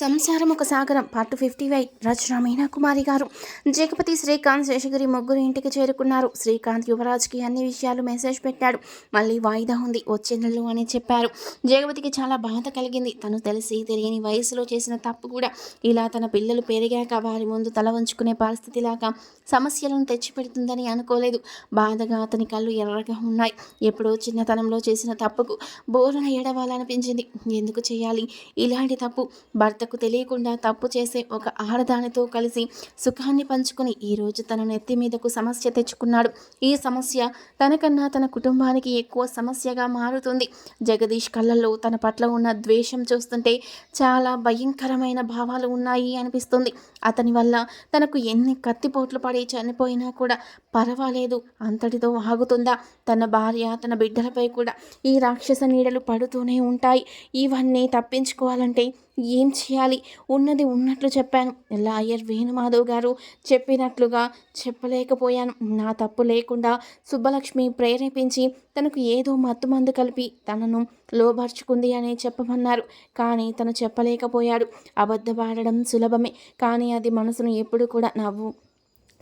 సంసారం ఒక సాగరం. Part fifty eight Rachana Meena Kumari garu. Jagapathi Srikanth Seshagiri ముగ్గురు ఇంటికి చేరుకున్నారు. శ్రీకాంత్ యువరాజ్కి అన్ని విషయాలు మెసేజ్ పెట్టాడు. మళ్ళీ వాయిదా ఉంది. వచ్చే నెలలు అని చెప్పారు. జగపతికి చాలా బాధ కలిగింది. తను తెలిసి తెలియని వయసులో చేసిన తప్పు కూడా ఇలా తన పిల్లలు పెరిగాక వారి ముందు తల వంచుకునే పరిస్థితిలాగా సమస్యలను తెచ్చిపెడుతుందని అనుకోలేదు. బాధగా అతని కళ్ళు ఎర్రగా ఉన్నాయి. ఎప్పుడో చిన్నతనంలో చేసిన తప్పుకు బోరన ఏడవాలనిపించింది. ఎందుకు చేయాలి? ఇలాంటి తప్పు భర్త భర్తకు తెలియకుండా తప్పు చేసే ఒక ఆడదానితో కలిసి సుఖాన్ని పంచుకుని ఈరోజు తన నెత్తి మీదకు సమస్య తెచ్చుకున్నాడు. ఈ సమస్య తనకన్నా తన కుటుంబానికి ఎక్కువ సమస్యగా మారుతుంది. జగదీష్ కళ్ళల్లో తన పట్ల ఉన్న ద్వేషం చూస్తుంటే చాలా భయంకరమైన భావాలు ఉన్నాయి అనిపిస్తుంది. అతని వల్ల తనకు ఎన్ని కత్తిపోట్లు పడి చనిపోయినా కూడా పర్వాలేదు అంతటితో ఆగుతుందా? తన భార్య తన బిడ్డలపై కూడా ఈ రాక్షస నీడలు పడుతూనే ఉంటాయి. ఇవన్నీ తప్పించుకోవాలంటే ఏం చేయాలి? ఉన్నది ఉన్నట్లు చెప్పాను. లాయర్ వేణుమాధవ్ గారు చెప్పినట్లుగా చెప్పలేకపోయాను. నా తప్పు లేకుండా సుబ్బలక్ష్మి ప్రేరేపించి తనకు ఏదో మత్తుమందు కలిపి తనను లోబర్చుకుంది అని చెప్పమన్నారు. కానీ తను చెప్పలేకపోయాడు. అబద్ధపాడడం సులభమే. కానీ అది మనసును ఎప్పుడు కూడా నవ్వు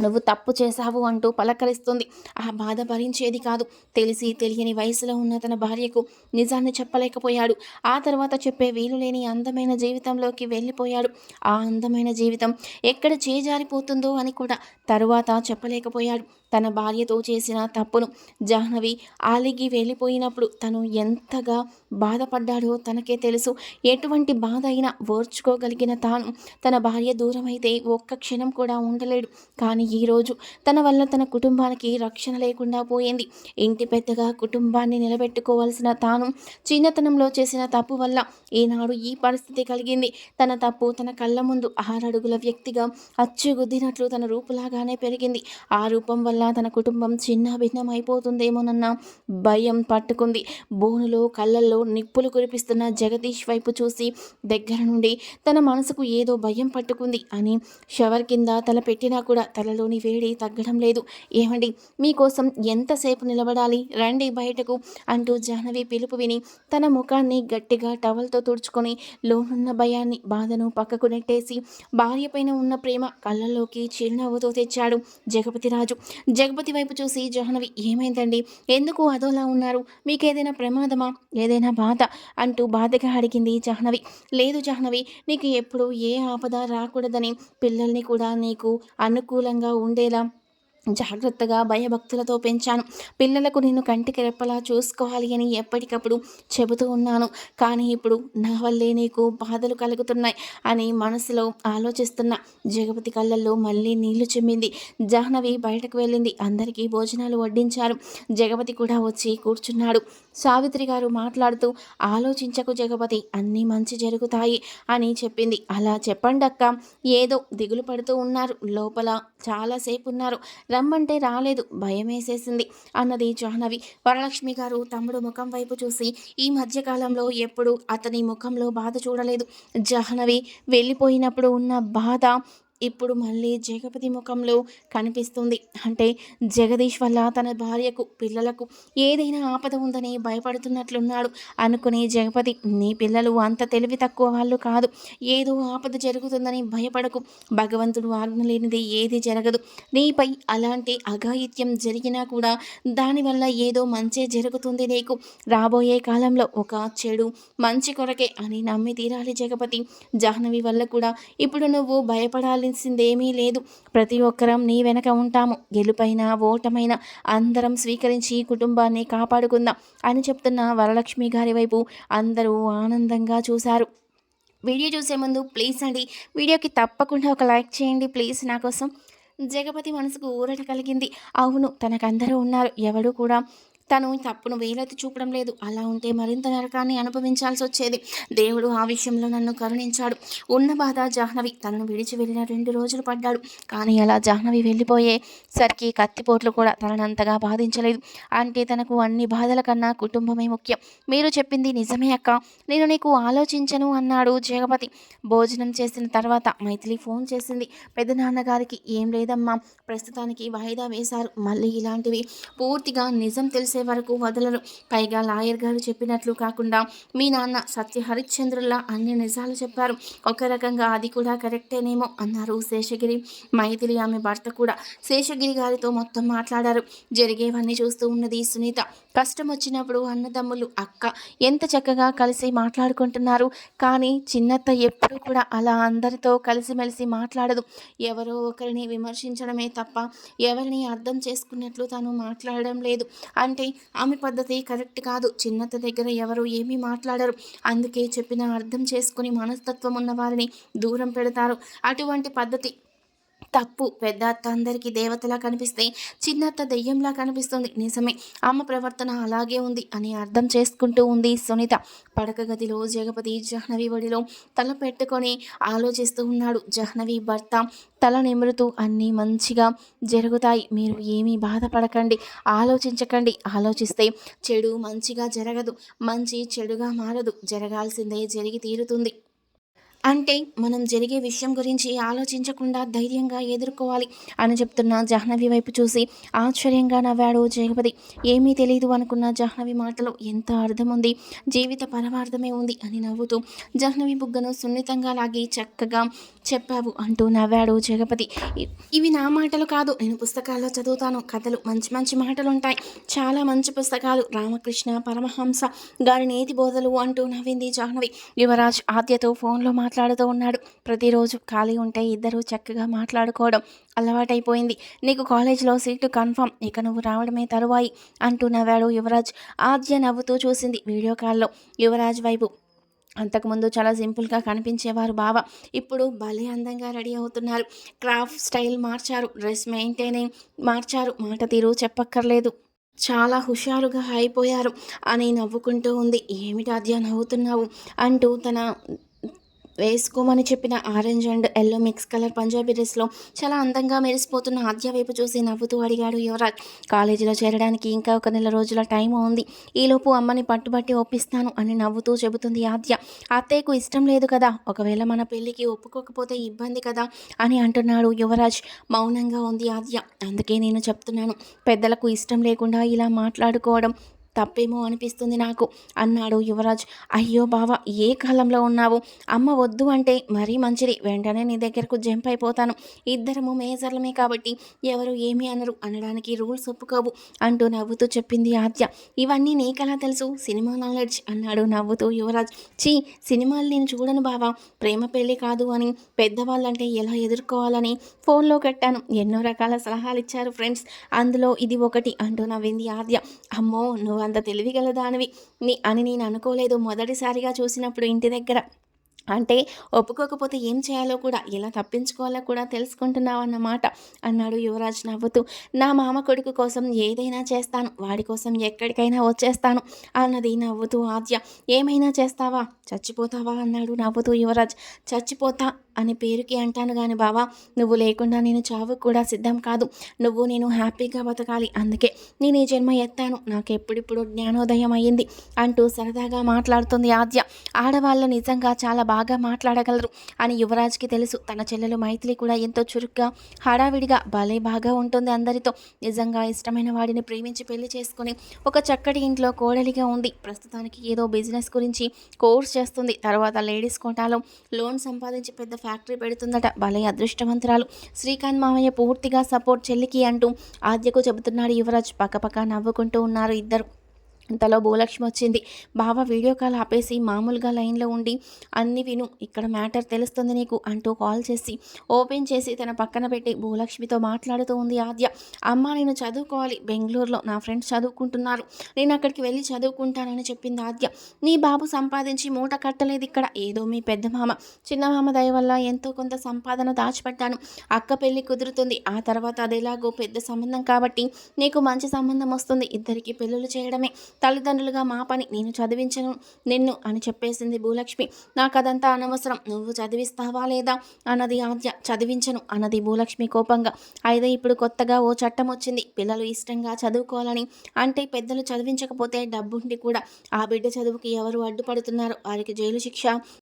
నువ్వు తప్పు చేశావు అంటూ పలకరిస్తుంది. ఆ బాధ భరించేది కాదు. తెలిసి తెలియని వయసులో ఉన్న తన భార్యకు నిజాన్ని చెప్పలేకపోయాడు. ఆ తర్వాత చెప్పే వీలు లేని అందమైన జీవితంలోకి వెళ్ళిపోయాడు. ఆ అందమైన జీవితం ఎక్కడ చేజారిపోతుందో అని కూడా తరువాత చెప్పలేకపోయాడు. తన భార్యతో చేసిన తప్పును జాహ్నవి ఆలిగి వెళ్ళిపోయినప్పుడు తను ఎంతగా బాధపడ్డాడో తనకే తెలుసు. ఎటువంటి బాధ అయినా ఓర్చుకోగలిగిన తాను తన భార్య దూరమైతే ఒక్క క్షణం కూడా ఉండలేడు. కానీ ఈరోజు తన వల్ల తన కుటుంబానికి రక్షణ లేకుండా పోయింది. ఇంటి పెద్దగా కుటుంబాన్ని నిలబెట్టుకోవాల్సిన తాను చిన్నతనంలో చేసిన తప్పు వల్ల ఈనాడు ఈ పరిస్థితి కలిగింది. తన తప్పు తన కళ్ళ ముందు ఆరడుగుల వ్యక్తిగా అచ్చుగుద్దినట్లు తన రూపులాగానే పెరిగింది. ఆ రూపం వల్ల తన కుటుంబం చిన్న భిన్నమైపోతుందేమోనన్న భయం పట్టుకుంది. బోనులో కళ్ళల్లో నిప్పులు కురిపిస్తున్న జగదీష్ వైపు చూసి దగ్గర నుండి తన మనసుకు ఏదో భయం పట్టుకుంది అని షవర్ కింద తల పెట్టినా కూడా తలలోని వేడి తగ్గడం లేదు. ఏమండి మీకోసం ఎంతసేపు నిలబడాలి? రండి బయటకు అంటూ జాహ్నవి పిలుపు విని తన ముఖాన్ని గట్టిగా టవల్తో తుడుచుకొని లోనున్న భయాన్ని బాధను పక్కకు నెట్టేసి భార్య పైన ఉన్న ప్రేమ కళ్ళల్లోకి చిరునవ్వుతో తెచ్చాడు జగపతిరాజు. జగపతి వైపు చూసి జాహ్నవి ఏమైందండి? ఎందుకు అదోలా ఉన్నారు? మీకు ఏదైనా ప్రమాదమా? ఏదైనా బాధ? అంటూ బాధగా అడిగింది జాహ్నవి. లేదు జాహ్నవి నీకు ఎప్పుడు ఏ ఆపద రాకూడదని పిల్లల్ని కూడా నీకు అనుకూలంగా ఉండేలా జాగ్రత్తగా భయభక్తులతో పెంచాను. పిల్లలకు నేను కంటికి రెప్పలా చూసుకోవాలి అని ఎప్పటికప్పుడు చెబుతూ ఉన్నాను. కానీ ఇప్పుడు నా వల్లే నీకు బాధలు కలుగుతున్నాయి అని మనసులో ఆలోచిస్తున్న జగపతి కళ్ళల్లో మళ్ళీ నీళ్ళు చిమ్మింది. జాహ్నవి బయటకు వెళ్ళింది. అందరికీ భోజనాలు వడ్డించారు. జగపతి కూడా వచ్చి కూర్చున్నాడు. సావిత్రి గారు మాట్లాడుతూ ఆలోచించకు జగపతి అన్నీ మంచి జరుగుతాయి అని చెప్పింది. అలా చెప్పండి అక్క ఏదో దిగులు పడుతూ ఉన్నారు. లోపల చాలాసేపు ఉన్నారు. రమ్మంటే రాలేదు. భయం వేసేసింది అన్నది జాహ్నవి. వరలక్ష్మి గారు తమ్ముడు ముఖం వైపు చూసి ఈ మధ్యకాలంలో ఎప్పుడు అతని ముఖంలో బాధ చూడలేదు. జాహ్నవి వెళ్ళిపోయినప్పుడు ఉన్న బాధ ఇప్పుడు మళ్ళీ జగపతి ముఖంలో కనిపిస్తుంది. అంటే జగదీష్ వల్ల తన భార్యకు పిల్లలకు ఏదైనా ఆపద ఉందని భయపడుతున్నట్లున్నాడు అనుకునే జగపతి. నీ పిల్లలు అంత తెలివి తక్కువ వాళ్ళు కాదు. ఏదో ఆపద జరుగుతుందని భయపడకు. భగవంతుడు ఆజ్ఞ లేనిది ఏది జరగదు. నీపై అలాంటి అఘాయిత్యం జరిగినా కూడా దానివల్ల ఏదో మంచి జరుగుతుంది నీకు. రాబోయే కాలంలో ఒక చెడు మంచి కొరకే అని నమ్మి తీరాలి జగపతి. జాహ్నవి వల్ల కూడా ఇప్పుడు నువ్వు భయపడాలి చేయాల్సిందేమీ లేదు. ప్రతి ఒక్కరం నీ వెనక ఉంటాము. గెలుపైన ఓటమైన అందరం స్వీకరించి కుటుంబాన్ని కాపాడుకుందాం అని చెప్తున్న వరలక్ష్మి గారి వైపు అందరూ ఆనందంగా చూశారు. వీడియో చూసే ముందు ప్లీజ్ అండి వీడియోకి తప్పకుండా ఒక లైక్ చేయండి. ప్లీజ్ నా కోసం జగపతి మనసుకు ఊరట కలిగింది. అవును తనకందరూ ఉన్నారు. ఎవడు కూడా తను తప్పును వేలైతే చూపడం లేదు. అలా ఉంటే మరింత నరకాన్ని అనుభవించాల్సి వచ్చేది దేవుడు ఆ విషయంలో నన్ను కరుణించాడు. ఉన్న బాధ జాహ్నవి. తనను విడిచి వెళ్ళిన రెండు రోజులు పడ్డాడు. కానీ అలా జాహ్నవి వెళ్ళిపోయే సరికి కత్తిపోట్లు కూడా తననంతగా బాధించలేదు. అంటే తనకు అన్ని బాధల కన్నా కుటుంబమే ముఖ్యం. మీరు చెప్పింది నిజమే అక్క. నేను నీకు ఆలోచించను అన్నాడు జగపతి భోజనం చేసిన తర్వాత మైథిలి ఫోన్ చేసింది. పెద్దనాన్నగారికి ఏం లేదమ్మా. ప్రస్తుతానికి వాయిదా వేశారు. మళ్ళీ ఇలాంటివి పూర్తిగా నిజం తెలిసే చేసే వరకు వదలరు. పైగా లాయర్ గారు చెప్పినట్లు కాకుండా మీ నాన్న సత్య హరిశ్చంద్రుల్లా అన్ని నిజాలు చెప్పారు. ఒక రకంగా అది కూడా కరెక్టేనేమో అన్నారు శేషగిరి. మైథిలి ఆమె భర్త కూడా శేషగిరి గారితో మొత్తం మాట్లాడారు. జరిగేవన్నీ చూస్తూ ఉన్నది సునీత. కష్టం వచ్చినప్పుడు అన్నదమ్ములు అక్క ఎంత చక్కగా కలిసి మాట్లాడుకుంటున్నారు. కానీ చిన్నత్త ఎప్పుడు కూడా అలా అందరితో కలిసిమెలిసి మాట్లాడదు. ఎవరో ఒకరిని విమర్శించడమే తప్ప ఎవరిని అర్థం చేసుకున్నట్లు తను మాట్లాడడం లేదు. అంటే ఆమె పద్ధతి కరెక్ట్ కాదు. చిన్నత్త దగ్గర ఎవరు ఏమీ మాట్లాడరు. అందుకే చెప్పిన అర్థం చేసుకుని మనస్తత్వం ఉన్న వారిని దూరం పెడతారు. అటువంటి పద్ధతి తప్పు పెద్ద అత్త అందరికీ దేవతలా కనిపిస్తే చిన్నత్త దెయ్యంలా కనిపిస్తుంది. నిజమే అమ్మ ప్రవర్తన అలాగే ఉంది అని అర్థం చేసుకుంటూ ఉంది సునీత. పడక గదిలో జగపతి జహ్నవి ఒడిలో తల పెట్టుకొని ఆలోచిస్తూ ఉన్నాడు. జహ్నవి భర్త తల నిమురుతూ అన్నీ మంచిగా జరుగుతాయి. మీరు ఏమీ బాధపడకండి. ఆలోచించకండి. ఆలోచిస్తే చెడు మంచిగా జరగదు. మంచి చెడుగా మారదు. జరగాల్సిందే జరిగి తీరుతుంది. అంటే మనం జరిగే విషయం గురించి ఆలోచించకుండా ధైర్యంగా ఎదుర్కోవాలి అని చెప్తున్న జాహ్నవి వైపు చూసి ఆశ్చర్యంగా నవ్వాడు జగపతి ఏమీ తెలియదు అనుకున్న జాహ్నవి మాటలో ఎంత అర్థం ఉంది జీవిత పరమార్థమే ఉంది అని నవ్వుతూ జాహ్నవి బుగ్గను సున్నితంగా లాగి చక్కగా చెప్పావు అంటూ నవ్వాడు జగపతి ఇవి నా మాటలు కాదు నేను పుస్తకాల్లో చదువుతాను. కథలు మంచి మంచి మాటలు ఉంటాయి చాలా మంచి పుస్తకాలు. రామకృష్ణ పరమహంస గారి నేతి బోధలు అంటూ నవ్వింది జాహ్నవి. యువరాజ్ ఆద్యతో ఫోన్లో మాట్లాడుతూ మాట్లాడుతూ ఉన్నాడు. ప్రతిరోజు ఖాళీ ఉంటే ఇద్దరూ చక్కగా మాట్లాడుకోవడం అలవాటైపోయింది. నీకు కాలేజీలో సీటు కన్ఫర్మ్ ఇక నువ్వు రావడమే తరువాయి అంటూ నవ్వాడు యువరాజ్. ఆద్య నవ్వుతూ చూసింది వీడియో కాల్లో. యువరాజ్ వైపు అంతకుముందు చాలా సింపుల్గా కనిపించేవారు బావ. ఇప్పుడు భలే అందంగా రెడీ అవుతున్నారు. క్రాఫ్ట్ స్టైల్ మార్చారు. డ్రెస్ మెయింటైనింగ్ మార్చారు. మాట తీరు చెప్పక్కర్లేదు. చాలా హుషారుగా అయిపోయారు అని నవ్వుకుంటూ ఉంది. ఏమిటి ఆద్య నవ్వుతున్నావు? అంటూ తన వేసుకోమని చెప్పిన orange and yellow mix colour Punjabi డ్రెస్లో చాలా అందంగా మెరిసిపోతున్న ఆద్య వైపు చూసి నవ్వుతూ అడిగాడు యువరాజ్. కాలేజీలో చేరడానికి ఇంకా ఒక నెల రోజుల టైం ఉంది. ఈలోపు అమ్మని పట్టుబట్టి ఒప్పిస్తాను అని నవ్వుతూ చెబుతుంది ఆద్య. అత్తయ్యకు ఇష్టం లేదు కదా ఒకవేళ మన పెళ్ళికి ఒప్పుకోకపోతే ఇబ్బంది కదా అని అంటున్నాడు యువరాజ్. మౌనంగా ఉంది ఆద్య. అందుకే నేను చెప్తున్నాను పెద్దలకు ఇష్టం లేకుండా ఇలా మాట్లాడుకోవడం తప్పేమో అనిపిస్తుంది నాకు. అన్నాడు యువరాజ్. అయ్యో బావ ఏ కాలంలో ఉన్నావు? అమ్మ వద్దు అంటే మరీ మంచిది. వెంటనే నీ దగ్గరకు జంప్ అయిపోతాను. ఇద్దరము మేజర్లమే కాబట్టి ఎవరు ఏమీ అనరు. అనడానికి రూల్స్ ఒప్పుకోవు అంటూ నవ్వుతూ చెప్పింది ఆద్య. ఇవన్నీ నీకెలా తెలుసు? సినిమా నాలెడ్జ్ అన్నాడు నవ్వుతూ యువరాజ్. చీ సినిమాలు నేను చూడను బావా. ప్రేమ పెళ్ళి కాదు అని పెద్దవాళ్ళంటే ఎలా ఎదుర్కోవాలని ఫోన్లో కట్టాను. ఎన్నో రకాల సలహాలు ఇచ్చారు ఫ్రెండ్స్. అందులో ఇది ఒకటి అంటూ నవ్వింది ఆద్య. అమ్మో నువ్వు అంత తెలివిగల దానివి. నీ అని నేను అనుకోలేదు. మొదటిసారిగా చూసినప్పుడు ఇంటి దగ్గర అంటే ఒప్పుకోకపోతే ఏం చేయాలో కూడా ఎలా తప్పించుకోవాలో కూడా తెలుసుకుంటున్నావు అన్నమాట అన్నాడు యువరాజ్ నవ్వుతూ. నా మామ కొడుకు కోసం ఏదైనా చేస్తాను వాడి కోసం ఎక్కడికైనా వచ్చేస్తాను అన్నది నవ్వుతూ ఆద్య. ఏమైనా చేస్తావా? చచ్చిపోతావా? అన్నాడు నవ్వుతూ యువరాజ్. చచ్చిపోతా అని పేరుకి అంటాను కానీ బావా నువ్వు లేకుండా నేను చావు కూడా సిద్ధం కాదు. నువ్వు నేను హ్యాపీగా బతకాలి అందుకే నేను ఈ జన్మ ఎత్తాను నాకు ఎప్పుడిప్పుడు జ్ఞానోదయం అయ్యింది అంటూ సరదాగా మాట్లాడుతుంది ఆద్య. ఆడవాళ్ళు నిజంగా చాలా బాగా మాట్లాడగలరు అని యువరాజ్కి తెలుసు. తన చెల్లెలు మైథిలి కూడా ఎంతో చురుగ్గా హడావిడిగా భలే బాగా ఉంటుంది అందరితో. నిజంగా ఇష్టమైన వాడిని ప్రేమించి పెళ్ళి చేసుకుని ఒక చక్కటి ఇంట్లో కోడలిగా ఉంది ప్రస్తుతానికి ఏదో బిజినెస్ గురించి కోర్స్ చేస్తుంది. తర్వాత లేడీస్ కోటాలో లోన్ సంపాదించి పెద్ద ఫ్యాక్టరీ పెడుతుందట. భలే అదృష్టవంతురాలు. శ్రీకాంత్ మామయ్య పూర్తిగా సపోర్ట్ చెల్లికి అంటూ ఆద్యకు చెబుతున్నాడు యువరాజ్. పక్కపక్క నవ్వుకుంటూ ఉన్నారు ఇద్దరు. ఇంతలో భూలక్ష్మి వచ్చింది. బావ వీడియో కాల్ ఆపేసి మామూలుగా లైన్లో ఉండి అన్ని విను ఇక్కడ మ్యాటర్ తెలుస్తుంది నీకు అంటూ కాల్ చేసి ఓపెన్ చేసి తన పక్కన పెట్టి భూలక్ష్మితో మాట్లాడుతూ ఉంది ఆద్య. అమ్మ నేను చదువుకోవాలి. బెంగళూరులో నా ఫ్రెండ్స్ చదువుకుంటున్నారు. నేను అక్కడికి వెళ్ళి చదువుకుంటానని చెప్పింది ఆద్య. నీ బాబు సంపాదించి మూట కట్టలేదు ఇక్కడ. ఏదో మీ పెద్ద మామ. చిన్న మామ దయ వల్ల ఎంతో కొంత సంపాదన దాచిపెట్టాను. అక్క పెళ్ళి కుదురుతుంది. ఆ తర్వాత అదేలాగో పెద్ద సంబంధం కాబట్టి నీకు మంచి సంబంధం వస్తుంది. ఇద్దరికి పెళ్ళిళ్ళు చేయడమే. తల్లిదండ్రులుగా మా పని నేను చదివించను నిన్ను అని చెప్పేసింది భూలక్ష్మి. నాకు అదంతా అనవసరం. నువ్వు చదివిస్తావా లేదా అన్నది ఆద్య. చదివించను అన్నది భూలక్ష్మి కోపంగా. అయితే ఇప్పుడు కొత్తగా ఓ చట్టం వచ్చింది. పిల్లలు ఇష్టంగా చదువుకోవాలని. అంటే పెద్దలు చదివించకపోతే డబ్బుండి కూడా. ఆ బిడ్డ చదువుకి ఎవరు అడ్డుపడుతున్నారు? వారికి జైలు శిక్ష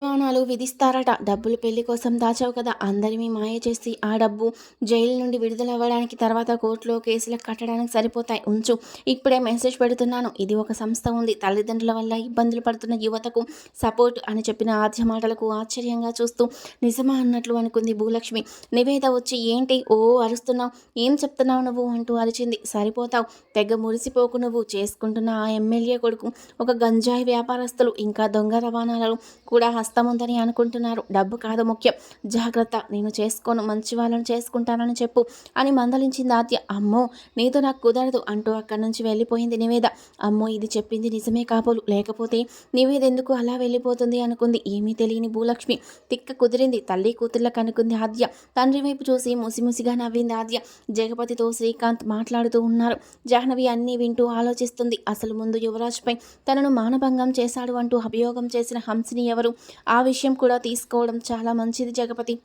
ప్రమాణాలు విధిస్తారట. డబ్బులు పెళ్ళి కోసం దాచావు కదా. అందరినీ మాయ చేసి ఆ డబ్బు జైలు నుండి విడుదల అవ్వడానికి తర్వాత కోర్టులో కేసులకు కట్టడానికి సరిపోతాయి. ఉంచు. ఇప్పుడే మెసేజ్ పెడుతున్నాను. ఇది ఒక సంస్థ ఉంది. తల్లిదండ్రుల వల్ల ఇబ్బందులు పడుతున్న యువతకు సపోర్ట్ అని చెప్పిన ఆద్య మాటలకు ఆశ్చర్యంగా చూస్తూ నిజమా అన్నట్లు అనుకుంది భూలక్ష్మి. నివేద వచ్చి ఏంటి? ఓ అరుస్తున్నావు. ఏం చెప్తున్నావు నువ్వు? అంటూ అరిచింది. సరిపోతావు. తెగ మురిసిపోకు నువ్వు. చేసుకుంటున్న ఆ ఎమ్మెల్యే కొడుకు ఒక గంజాయి వ్యాపారస్తులు. ఇంకా దొంగ రవాణాలలో కూడా హస్తం ఉందని అనుకుంటున్నారు. డబ్బు కాదు ముఖ్యం. జాగ్రత్త. నేను చేసుకోను. మంచి వాళ్ళని చేసుకుంటానని చెప్పు అని మందలించింది ఆద్య. అమ్మో నీతో నాకు కుదరదు అంటూ అక్కడి నుంచి వెళ్ళిపోయింది నివేద. అమ్మో ఇది చెప్పింది నిజమే కాబోలు. లేకపోతే నివేద ఎందుకు అలా వెళ్ళిపోతుంది అనుకుంది. ఏమీ తెలియని భూలక్ష్మి. తిక్క కుదిరింది. తల్లి కూతుర్లకు అనుకుంది ఆద్య. తండ్రి వైపు చూసి ముసిముసిగా నవ్వింది ఆద్య. జగపతితో శ్రీకాంత్ మాట్లాడుతూ ఉన్నారు. జాహ్నవి అన్నీ వింటూ ఆలోచిస్తుంది. అసలు ముందు యువరాజ్పై తనను మానభంగం చేశాడు అంటూ అభియోగం చేసిన హంసిని ఎవరు? ఆ విషయం కూడా తీసుకోవడం చాలా మంచిది జగపతి.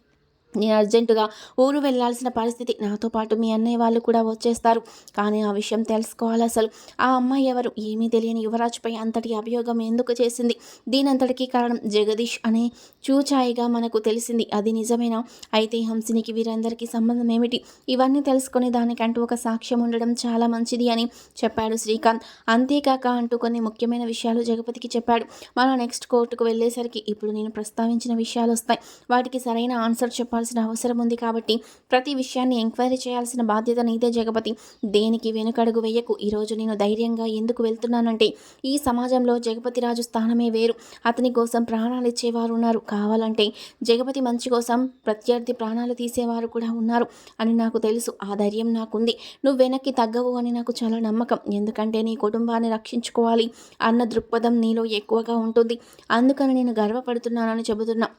నేను అర్జెంటుగా ఊరు వెళ్ళాల్సిన పరిస్థితి నాతో పాటు మీ అన్నయ్య వాళ్ళు కూడా వచ్చేస్తారు. కానీ ఆ విషయం తెలుసుకోవాలి అసలు. ఆ అమ్మాయి ఎవరు? ఏమీ తెలియని యువరాజ్పై అంతటి అభియోగం ఎందుకు చేసింది? దీనంతటికీ కారణం జగదీష్ అనే చూచాయిగా మనకు తెలిసింది. అది నిజమేనా? అయితే హంసినికి వీరందరికీ సంబంధం ఏమిటి? ఇవన్నీ తెలుసుకునే దానికంటూ ఒక సాక్ష్యం ఉండడం చాలా మంచిది అని చెప్పాడు శ్రీకాంత్. అంతేకాక అంటూ కొన్ని ముఖ్యమైన విషయాలు జగపతికి చెప్పాడు. మనం నెక్స్ట్ కోర్టుకు వెళ్ళేసరికి ఇప్పుడు నేను ప్రస్తావించిన విషయాలు వస్తాయి. వాటికి సరైన ఆన్సర్ చెప్పాలి తెలుసుకోవాల్సిన అవసరం ఉంది కాబట్టి ప్రతి విషయాన్ని ఎంక్వైరీ చేయాల్సిన బాధ్యత నీదే జగపతి. దేనికి వెనుకడుగు వేయకు? ఈరోజు నేను ధైర్యంగా ఎందుకు వెళ్తున్నానంటే ఈ సమాజంలో జగపతి రాజు స్థానమే వేరు. అతని కోసం ప్రాణాలు ఇచ్చేవారు ఉన్నారు. కావాలంటే జగపతి మంచి కోసం ప్రత్యర్థి ప్రాణాలు తీసేవారు కూడా ఉన్నారు అని నాకు తెలుసు. ఆ ధైర్యం నాకుంది. నువ్వు వెనక్కి తగ్గవు అని నాకు చాలా నమ్మకం. ఎందుకంటే నీ కుటుంబాన్ని రక్షించుకోవాలి అన్న దృక్పథం నీలో ఎక్కువగా ఉంటుంది. అందుకని నేను గర్వపడుతున్నానని చెబుతున్నా.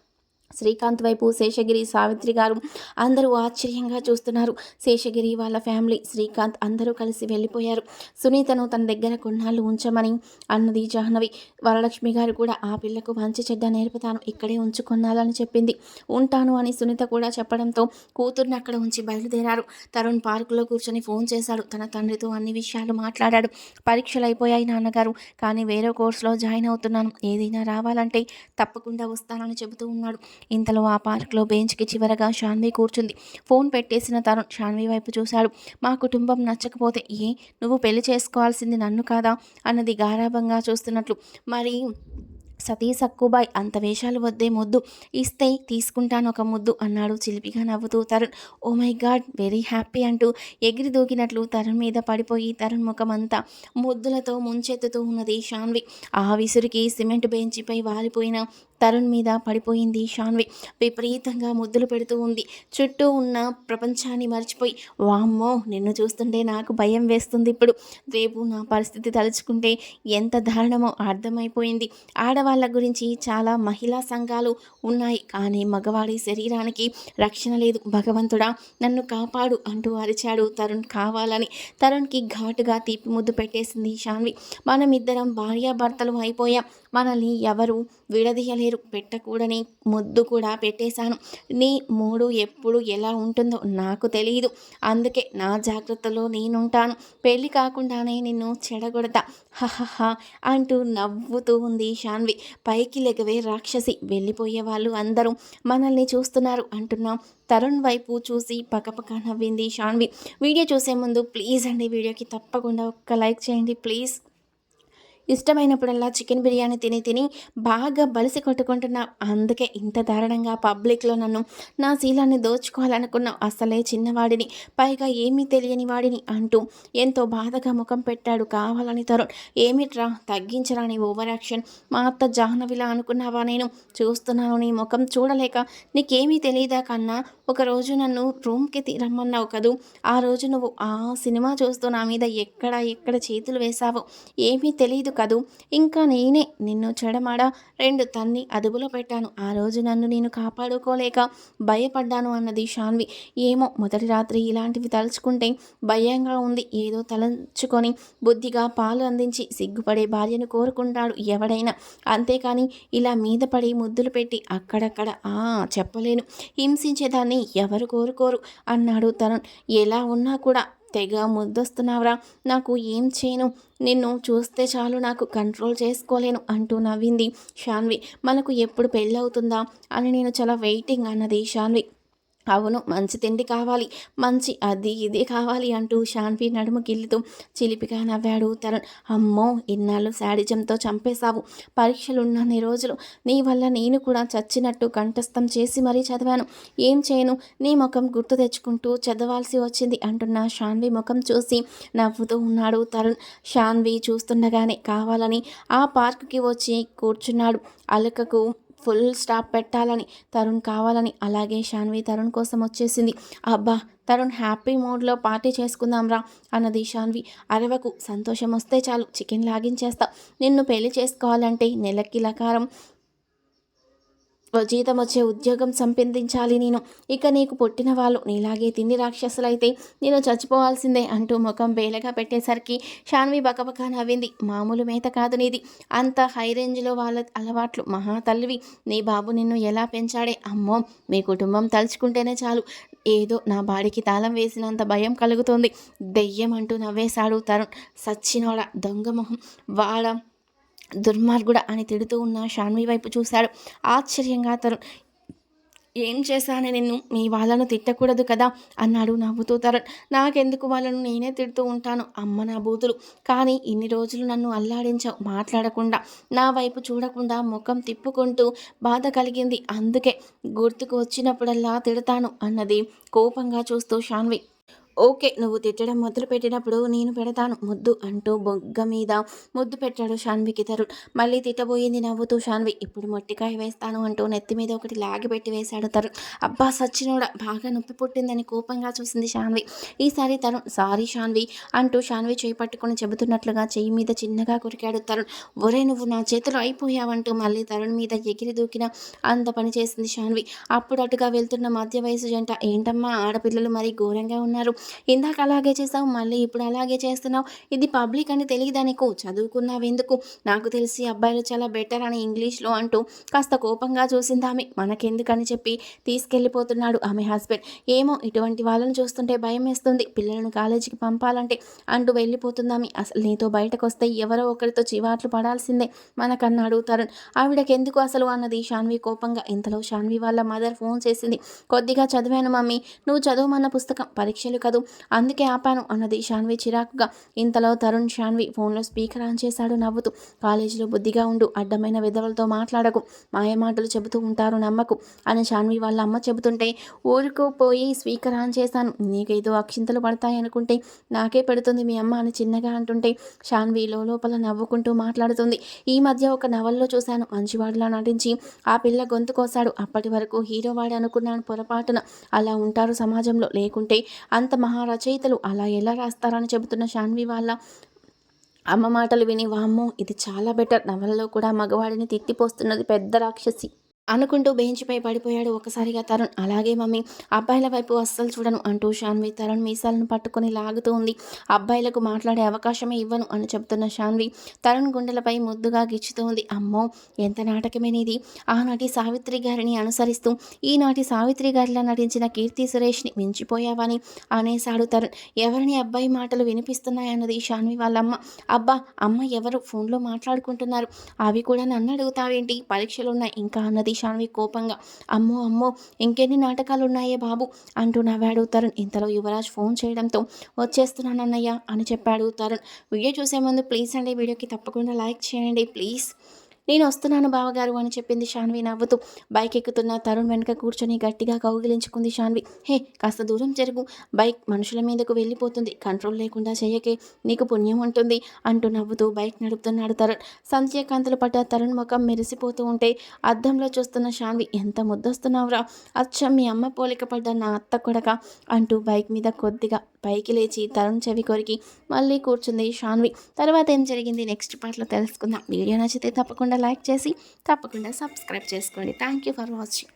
శ్రీకాంత్ వైపు శేషగిరి సావిత్రి గారు అందరూ ఆశ్చర్యంగా చూస్తున్నారు. శేషగిరి వాళ్ళ ఫ్యామిలీ శ్రీకాంత్ అందరూ కలిసి వెళ్ళిపోయారు. సునీతను తన దగ్గర కొన్నాళ్ళు ఉంచమని అన్నది జాహ్నవి. వరలక్ష్మి గారు కూడా ఆ పిల్లకు మంచి చెడ్డ నేర్పుతాను ఇక్కడే ఉంచుకున్నాలని చెప్పింది. ఉంటాను అని సునీత కూడా చెప్పడంతో కూతుర్ని అక్కడ ఉంచి బయలుదేరారు. తరుణ్ పార్కులో కూర్చొని ఫోన్ చేశాడు. తన తండ్రితో అన్ని విషయాలు మాట్లాడాడు. పరీక్షలు అయిపోయాయి నాన్నగారు కానీ వేరే కోర్సులో జాయిన్ అవుతున్నాను. ఏదైనా రావాలంటే తప్పకుండా వస్తానని చెబుతూ ఉన్నాడు. ఇంతలో ఆ పార్క్లో బెంచ్కి చివరగా షాన్వి కూర్చుంది. ఫోన్ పెట్టేసిన తరుణ్ షాన్వి వైపు చూశాడు. మా కుటుంబం నచ్చకపోతే ఏ నువ్వు పెళ్ళి చేసుకోవాల్సింది నన్ను కాదా? అన్నది గారాభంగా చూస్తున్నట్లు. మరి సతీ సక్కుబాయ్ అంత వేషాలు వద్దే ముద్దు. ఇస్తే తీసుకుంటాను ఒక ముద్దు అన్నాడు చిలిపిగా నవ్వుతూ Tarun. Oh my god very happy అంటూ ఎగిరి దూకినట్లు తరుణ్ మీద పడిపోయి తరుణ్ ముఖమంతా ముద్దులతో ముంచెత్తుతూ ఉన్నది షాన్వి. ఆ విసురికి సిమెంట్ బెంచిపై వాలిపోయిన తరుణ్ మీద పడిపోయింది షాన్వి. విపరీతంగా ముద్దులు పెడుతూ ఉంది. చుట్టూ ఉన్న ప్రపంచాన్ని మర్చిపోయి వామ్మో నిన్ను చూస్తుంటే నాకు భయం వేస్తుంది ఇప్పుడు. రేపు నా పరిస్థితి తలుచుకుంటే ఎంత దారుణమో అర్థమైపోయింది. ఆడవాళ్ళ గురించి చాలా మహిళా సంఘాలు ఉన్నాయి. కానీ మగవాడి శరీరానికి రక్షణ లేదు. భగవంతుడా నన్ను కాపాడు అంటూ అరిచాడు తరుణ్ కావాలని. తరుణ్కి ఘాటుగా తీపి ముద్దు పెట్టేసింది షాన్వి. మనం ఇద్దరం భార్యాభర్తలు అయిపోయాం. మనల్ని ఎవరు విడదీయలేరు. పెట్టకూడని ముద్దు కూడా పెట్టేశాను. నీ మూడు ఎప్పుడు ఎలా ఉంటుందో నాకు తెలియదు అందుకే నా జాగ్రత్తలో నేనుంటాను. పెళ్ళి కాకుండానే నిన్ను చెడగొడతా. హహహ అంటూ నవ్వుతూ ఉంది షాన్వి పైకి లెగవే రాక్షసి. వెళ్ళిపోయే వాళ్ళు అందరూ మనల్ని చూస్తున్నారు అంటున్నాం. తరుణ్ వైపు చూసి పక్కపక్క నవ్వింది షాన్వి వీడియో చూసే ముందు ప్లీజ్ అండి వీడియోకి తప్పకుండా ఒక్క లైక్ చేయండి. ప్లీజ్. ఇష్టమైనప్పుడల్లా చికెన్ బిర్యానీ తిని తిని బాగా బలిసి కొట్టుకుంటున్నావు అందుకే ఇంత దారుణంగా పబ్లిక్లో నన్ను నా శీలాన్ని దోచుకోవాలనుకున్నావు అసలే చిన్నవాడిని పైగా ఏమీ తెలియని వాడిని అంటూ ఎంతో బాధగా ముఖం పెట్టాడు కావాలని తరుణ్. ఏమిట్రా? తగ్గించరాని ఓవర్ యాక్షన్? మా అత్త జాహ్నవిలా అనుకున్నావా నేను? చూస్తున్నాను నీ ముఖం చూడలేక నీకేమీ తెలియదా కన్నా? ఒకరోజు నన్ను రూమ్కి రమ్మన్నావు కదూ? ఆ రోజు నువ్వు ఆ సినిమా చూస్తూ నా మీద ఎక్కడ ఎక్కడ చేతులు వేశావో ఏమీ తెలియదు కదూ. ఇంకా నేనే నిన్ను చెడమాడ రెండు తన్ని అదుపులో పెట్టాను. ఆ రోజు నన్ను నేను కాపాడుకోలేక భయపడ్డాను అన్నది షాన్వి. ఏమో మొదటి రాత్రి ఇలాంటివి తలుచుకుంటే భయంగా ఉంది. ఏదో తలంచుకొని బుద్ధిగా పాలు అందించి సిగ్గుపడే భార్యను కోరుకుంటాడు ఎవడైనా. అంతేకాని ఇలా మీద పడి ముద్దులు పెట్టి అక్కడక్కడ ఆ చెప్పలేను. హింసించేదాన్ని ఎవరు కోరుకోరు అన్నాడు తరుణ్. ఎలా ఉన్నా కూడా తెగ ముద్దొస్తున్నావురా. నాకు ఏం చేయను. నిన్ను చూస్తే చాలు నాకు కంట్రోల్ చేసుకోలేను అంటూ నవ్వింది షాన్వి. మనకు ఎప్పుడు పెళ్ళవుతుందా అని నేను చాలా వెయిటింగ్ అన్నది షాన్వి. అవును మంచి తిండి కావాలి మంచి అది ఇది కావాలి అంటూ శాన్వి నడుము గిల్లుతూ చిలిపిగా నవ్వాడు తరుణ్. అమ్మో ఇన్నాళ్ళు శాడిజంతో చంపేశావు. పరీక్షలున్నన్ని రోజులు నీ వల్ల నేను కూడా చచ్చినట్టు కంఠస్థం చేసి మరీ చదివాను. ఏం చేయను? నీ ముఖం గుర్తు తెచ్చుకుంటూ చదవాల్సి వచ్చింది అంటున్న శాన్వి ముఖం చూసి నవ్వుతూ ఉన్నాడు తరుణ్. షాన్వి చూస్తుండగానే కావాలని ఆ పార్కుకి వచ్చి కూర్చున్నాడు. అలకకు ఫుల్ స్టాప్ పెట్టాలని తరుణ్ కావాలని అలాగే శాన్వి తరుణ్ కోసం వచ్చేసింది. అబ్బా తరుణ్ హ్యాపీ మూడ్లో పార్టీ చేసుకుందాం రా అన్నది శాన్వి. అరవకు సంతోషం వస్తే చాలు చికెన్ లాగించేస్తా. నిన్ను పెళ్ళి చేసుకోవాలంటే నెలకి లకారం. జీతం వచ్చే ఉద్యోగం సంపాదించాలి నేను. ఇక నీకు పుట్టిన వాళ్ళు నీలాగే తిండి రాక్షసులైతే నేను చచ్చిపోవాల్సిందే అంటూ ముఖం బేలగా పెట్టేసరికి షాన్వి బకబక నవ్వింది. మామూలు మేత కాదు నీది. అంత హై రేంజ్లో వాళ్ళ అలవాట్లు మహా తల్లివి. నీ బాబు నిన్ను ఎలా పెంచాడే? అమ్మో మీ కుటుంబం తలుచుకుంటేనే చాలు. ఏదో నా బాడికి తాళం వేసినంత భయం కలుగుతుంది. దెయ్యం అంటూ నవ్వేశాడు తరుణ్. సచ్చినోడ దొంగ మొహం. వాడ దుర్మార్గుడ అని తిడుతూ ఉన్న షాన్వి వైపు చూశాడు. ఆశ్చర్యంగా తరుణ్ ఏం చేశాను నిన్ను? మీ వాళ్ళను తిట్టకూడదు కదా? అన్నాడు నవ్వుతూ తరుణ్. నాకెందుకు వాళ్ళను? నేనే తిడుతూ ఉంటాను అమ్మ నా బూతులు. కానీ ఇన్ని రోజులు నన్ను అల్లాడించావు మాట్లాడకుండా. నా వైపు చూడకుండా ముఖం తిప్పుకుంటూ బాధ కలిగింది. అందుకే గుర్తుకు వచ్చినప్పుడల్లా తిడతాను అన్నది కోపంగా చూస్తూ షాన్వి. ఓకే నువ్వు తిట్టడం మొదలు పెట్టినప్పుడు నేను పెడతాను. ముద్దు అంటూ బొగ్గ మీద ముద్దు పెట్టాడు షాన్వికి తరుణ్. మళ్ళీ తిట్టబోయింది నవ్వుతూ షాన్వి. ఇప్పుడు మొట్టికాయ వేస్తాను అంటూ నెత్తి మీద ఒకటి లాగి పెట్టి వేశాడు తరుణ్. అబ్బా సచ్చినోడ బాగా నొప్పి పుట్టిందని కోపంగా చూసింది షాన్వి. ఈసారి తరుణ్ సారీ షాన్వి అంటూ షాన్వి చేయి పట్టుకుని చెబుతున్నట్లుగా చెయ్యి మీద చిన్నగా కొరికాడు తరుణ్. ఒరే నువ్వు నా చేతిలో అయిపోయావంటూ మళ్ళీ తరుణ్ మీద ఎగిరి దూకిన అంత పని చేసింది షాన్వి. అప్పుడు అటుగా వెళ్తున్న మధ్య వయసు జంట ఏంటమ్మా ఆడపిల్లలు మరీ ఘోరంగా ఉన్నారు. ఇందాక అలాగే చేసావు మళ్ళీ ఇప్పుడు అలాగే చేస్తున్నావు. ఇది పబ్లిక్ అని తెలియదా నీకు? చదువుకున్నావు ఎందుకు? నాకు తెలిసి అబ్బాయిలు చాలా బెటర్ అని ఇంగ్లీష్లో అంటూ కాస్త కోపంగా చూసింది ఆమె. మనకెందుకని చెప్పి తీసుకెళ్ళిపోతున్నాడు ఆమె హస్బెండ్. ఏమో ఇటువంటి వాళ్ళని చూస్తుంటే భయం వేస్తుంది. పిల్లలను కాలేజీకి పంపాలంటే అంటూ వెళ్ళిపోతుందామి అసలు నీతో బయటకు వస్తే ఎవరో ఒకరితో చివాట్లు పడాల్సిందే మనకన్నాడు తరుణ్. ఆవిడకెందుకు అసలు? అన్నది షాన్వి కోపంగా. ఇంతలో షాన్వి వాళ్ళ మదర్ ఫోన్ చేసింది. కొద్దిగా చదివాను మమ్మీ. నువ్వు చదవమన్న పుస్తకం. పరీక్షలు కదా కాదు. అందుకే ఆపాను అన్నది శాన్వి చిరాకుగా. ఇంతలో తరుణ్ షాన్వి ఫోన్లో స్పీకర్ ఆన్ చేశాడు నవ్వుతూ. కాలేజీలో బుద్ధిగా ఉండు అడ్డమైన విధవలతో మాట్లాడకు మాయమాటలు చెబుతూ ఉంటారు నమ్మకు అని శాన్వి వాళ్ళ అమ్మ చెబుతుంటే ఊరుకు పోయి స్పీకర్ ఆన్ చేశాను. నీకేదో అక్షింతలు పడతాయి అనుకుంటే నాకే పెడుతుంది మీ అమ్మ అని చిన్నగా అంటుంటే శాన్వి లోపల నవ్వుకుంటూ మాట్లాడుతుంది. ఈ మధ్య ఒక నవల్లో చూశాను. మంచివాడిలా నటించి ఆ పిల్ల గొంతు కోసాడు అప్పటి వరకు హీరో వాడు అనుకున్నాను పొరపాటున. అలా ఉంటారు సమాజంలో. లేకుంటే అంత మహారచయితలు అలా ఎలా రాస్తారని చెబుతున్న శాన్వి వాళ్ళ అమ్మ మాటలు విని వామ్మో ఇది చాలా బెటర్. నవలలో కూడా మగవాడిని తిట్టిపోస్తున్నది పెద్ద రాక్షసి. అనుకుంటూ బెంచ్పై పడిపోయాడు ఒకసారిగా తరుణ్. అలాగే మమ్మీ అబ్బాయిల వైపు అస్సలు చూడను అంటూ షాన్వి తరుణ్ మీసాలను పట్టుకుని లాగుతూ ఉంది. అబ్బాయిలకు మాట్లాడే అవకాశమే ఇవ్వను అని చెబుతున్న షాన్వి తరుణ్ గుండెలపై ముద్దుగా గిచ్చుతూ ఉంది. అమ్మో ఎంత నాటకమేనిది ఆనాటి సావిత్రి గారిని అనుసరిస్తూ ఈనాటి సావిత్రి గారిలా నటించిన కీర్తి సురేష్ని మించిపోయావని అనేశాడు తరుణ్. ఎవరిని అబ్బాయి మాటలు వినిపిస్తున్నాయన్నది షాన్వి వాళ్ళమ్మ. అబ్బా అమ్మ ఎవరు? ఫోన్లో మాట్లాడుకుంటున్నారు. అవి కూడా నన్ను అడుగుతావేంటి? పరీక్షలున్నాయి ఇంకా అన్నది శాన్వి కోపంగా అమ్మో అమ్మో ఇంకెన్ని నాటకాలు ఉన్నాయే బాబు అంటూ నవ్వాడు తరుణ్. ఇంతలో యువరాజ్ ఫోన్ చేయడంతో వచ్చేస్తున్నానన్నయ్య అని చెప్పాడు తరుణ్. వీడియో చూసే ముందు ప్లీజ్ అండి వీడియోకి తప్పకుండా లైక్ చేయండి ప్లీజ్. నేను వస్తున్నాను బావగారు అని చెప్పింది శాన్వి నవ్వుతూ. బైక్ ఎక్కుతున్న తరుణ్ వెనుక కూర్చొని గట్టిగా కౌగిలించుకుంది శాన్వి హే కాస్త దూరం జరుగు. బైక్ మనుషుల మీదకు వెళ్ళిపోతుంది. కంట్రోల్ లేకుండా చేయకే నీకు పుణ్యం ఉంటుంది అంటూ నవ్వుతూ బైక్ నడుపుతున్నాడు తరుణ్. సంధ్యకాంతలు పడ్డ తరుణ్ ముఖం మెరిసిపోతూ ఉంటే అద్దంలో చూస్తున్న శాన్వి ఎంత ముద్దొస్తున్నావురా? అచ్చం మీ అమ్మ పోలిక పడ్డ నా అత్త కొడక అంటూ బైక్ మీద కొద్దిగా పైకి లేచి తరుణ్ చెవి కొరికి మళ్ళీ కూర్చుంది షాన్వి. తర్వాత ఏం జరిగింది? నెక్స్ట్ పార్ట్లో తెలుసుకుందాం. వీడియో నచ్చితే తప్పకుండా లైక్ చేసి తప్పకుండా సబ్స్క్రైబ్ చేసుకోండి. Thank you for watching